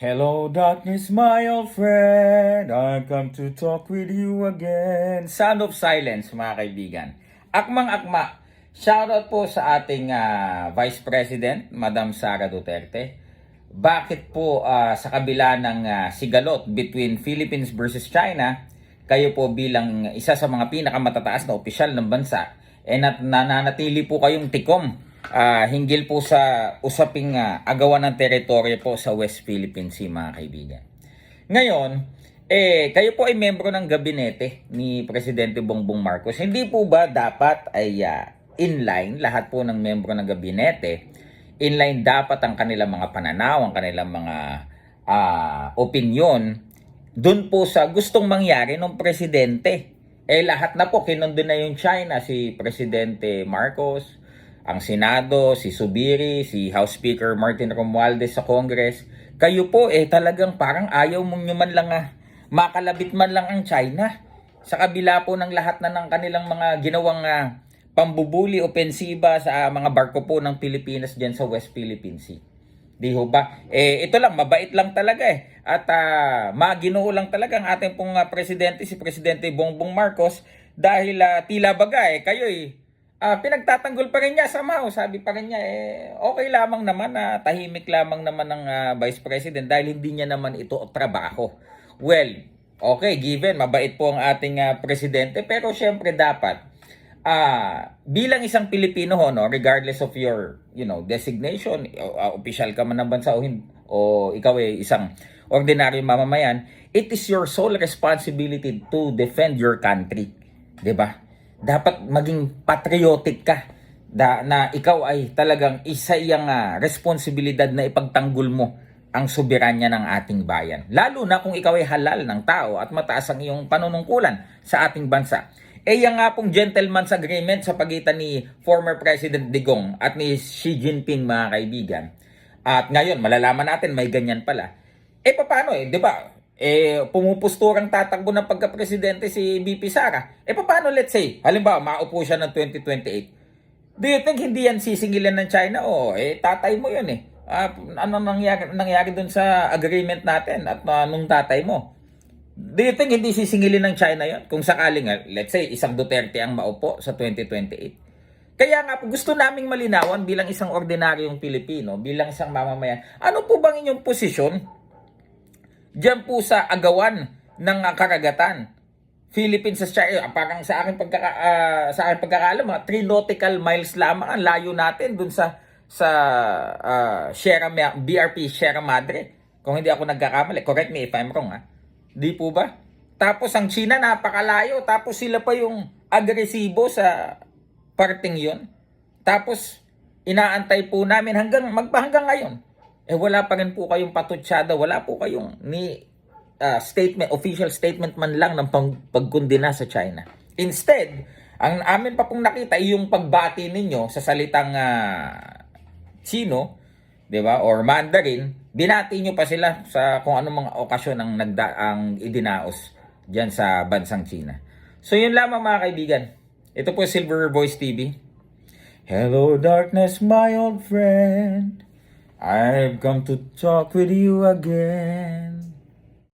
Hello darkness, my old friend. I come to talk with you again. Sound of silence, mga kaibigan. Akmang-akma. Shoutout po sa ating ah, Vice President, Madam Sara Duterte. Bakit po ah, sa kabila ng ah, sigalot between Philippines versus China, kayo po bilang isa sa mga pinakamatataas na opisyal ng bansa, eh nat- nananatili po kayong tikom ah, hinggil po sa usaping ah, agawan ng teritoryo po sa West Philippine Sea mga kaibigan. Ngayon, eh, kayo po ay membro ng gabinete ni Presidente Bongbong Marcos. Hindi po ba dapat ay ah, inline lahat po ng membro ng gabinete? Inline dapat ang kanilang mga pananaw, ang kanilang mga ah, opinion doon po sa gustong mangyari ng presidente. Eh lahat na po, kinundo na yung China, si Presidente Marcos, ang Senado, si Subiri, si House Speaker Martin Romualdez sa Congress. Kayo po eh talagang parang ayaw mong man lang ah, makalabit man lang ang China. Sa kabila po ng lahat na ng kanilang mga ginawang ah, pambubuli, opensiba sa ah, mga barko po ng Pilipinas dyan sa West Philippine Sea. Di ho ba? Eh, ito lang, mabait lang talaga eh. At uh, maginoo lang talaga ang ating pong ah, presidente, si Presidente Bongbong Marcos, dahil ah, tila baga eh, kayo eh, ah, pinagtatanggol pa rin niya sa Mao. Sabi pa rin niya, eh, okay lamang naman na tahimik lamang naman ng ah, Vice President dahil hindi niya naman ito trabaho. Well, okay, given, mabait po ang ating ah, presidente, pero syempre dapat, ah bilang isang Pilipino ho no regardless of your you know designation uh, official ka man ng bansa o, hin- o ikaw ay isang ordinary mamamayan it is your sole responsibility to defend your country 'di ba dapat maging patriotic ka da, na ikaw ay talagang isa iyang ah, responsibilidad na ipagtanggol mo ang soberanya ng ating bayan. Lalo na kung ikaw ay halal ng tao at mataas ang iyong panunungkulan sa ating bansa. Eh yan nga pong gentleman's agreement sa pagitan ni former President Digong at ni Xi Jinping mga kaibigan. At ngayon, malalaman natin may ganyan pala. Eh paano eh, di ba? Eh pumupusturang tatakbo ng pagka-presidente si BP Sara. Eh paano let's say, halimbawa maupo siya ng 2028. Do you think hindi yan sisingilan ng China? O, eh, tatay mo yun eh. Ah, ano nangyari, nangyari dun sa agreement natin at uh, nung tatay mo? Do you think hindi sisingilin ng China yon Kung sakaling, ah, let's say, isang Duterte ang maupo sa 2028. Kaya nga po, gusto naming malinawan bilang isang ordinaryong Pilipino, bilang isang mamamayan, ano po bang inyong posisyon Diyan po sa agawan ng ah, karagatan. Philippines sa China, ah, parang sa akin pagkaka ah, sa akin pagkakaalam, mga 3 nautical miles lamang ang layo natin dun sa sa ah, Sierra BRP Sierra Madre. Kung hindi ako nagkakamali, correct me if I'm wrong ha. Di po ba? Tapos ang China napakalayo, tapos sila pa yung agresibo sa parting yon. Tapos inaantay po namin hanggang magpa hanggang ngayon. Eh wala pa rin po kayong patutsada, wala po kayong ni ah, statement, official statement man lang ng pang, pagkundina sa China. Instead, ang amin pa pong nakita ay yung pagbati ninyo sa salitang ah, Chino, 'di ba? Or Mandarin, binati nyo pa sila sa kung anong mga okasyon ang nagda ang idinaos diyan sa bansang China. So yun lamang mga kaibigan. Ito po Silver Voice TV. Hello darkness my old friend. I've come to talk with you again.